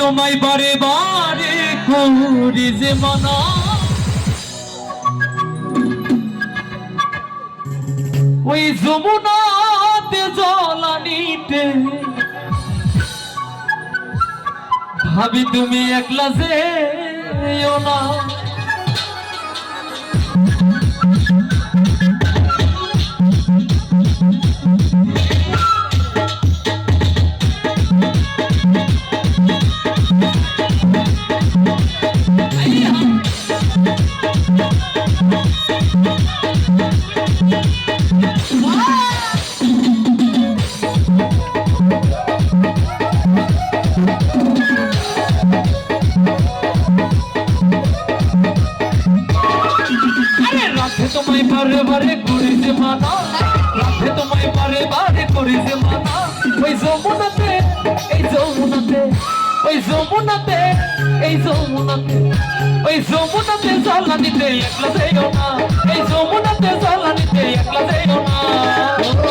তোমায় বারে বারে করি যে মানা। ওই যমুনাতে জলানিতে। ভাবি তুমি একলা যে না। তোমায় বারে বারে করি যে মানা রাখে তোমায় বারে বারে করি যে মানা ওই যমুনাতে, এই যমুনাতে, ওই যমুনাতে, এই যমুনাতে, ওই যমুনাতে জ্বালা নিতে একলা যাইও না। এই যমুনাতে জ্বালা নিতে একলা যাইও না। ও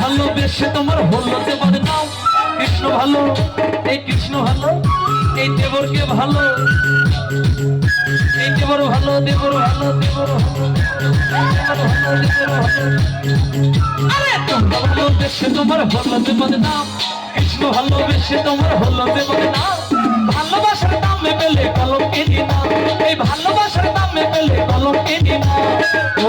ভালোবেসে তোমার হলো দেবর নাও কৃষ্ণ ভালো, এই কৃষ্ণ ভালো, এই দেবরকে ভালো। এই দেবর ভালো দেবর ভালো দেবর ভালো দেবর ভালো দেবর ভালো। আরে তোমরা তোমার হলো দেবর নাও কৃষ্ণ ভালোবেসে তোমার হলো দেবর নাও ভালোবাসার দামে পেলে কলম কিনি না এই ভালোবাসার দামে পেলে কলম কিনি না ও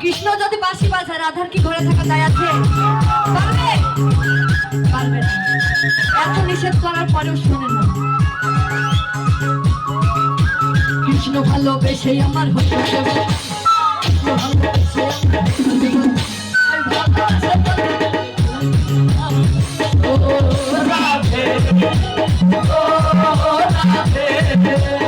কৃষ্ণ যদি বাসি বাজায়, রাধার কি ঘরে থাকা যায় আছে পারবে? পারবে না। এত নিষেধ করার পরেও শুনে না। কৃষ্ণ ভালোবেসে আমার হতে দেবে কৃষ্ণ ভালোবেসে আমার রাধে। ও রাধে।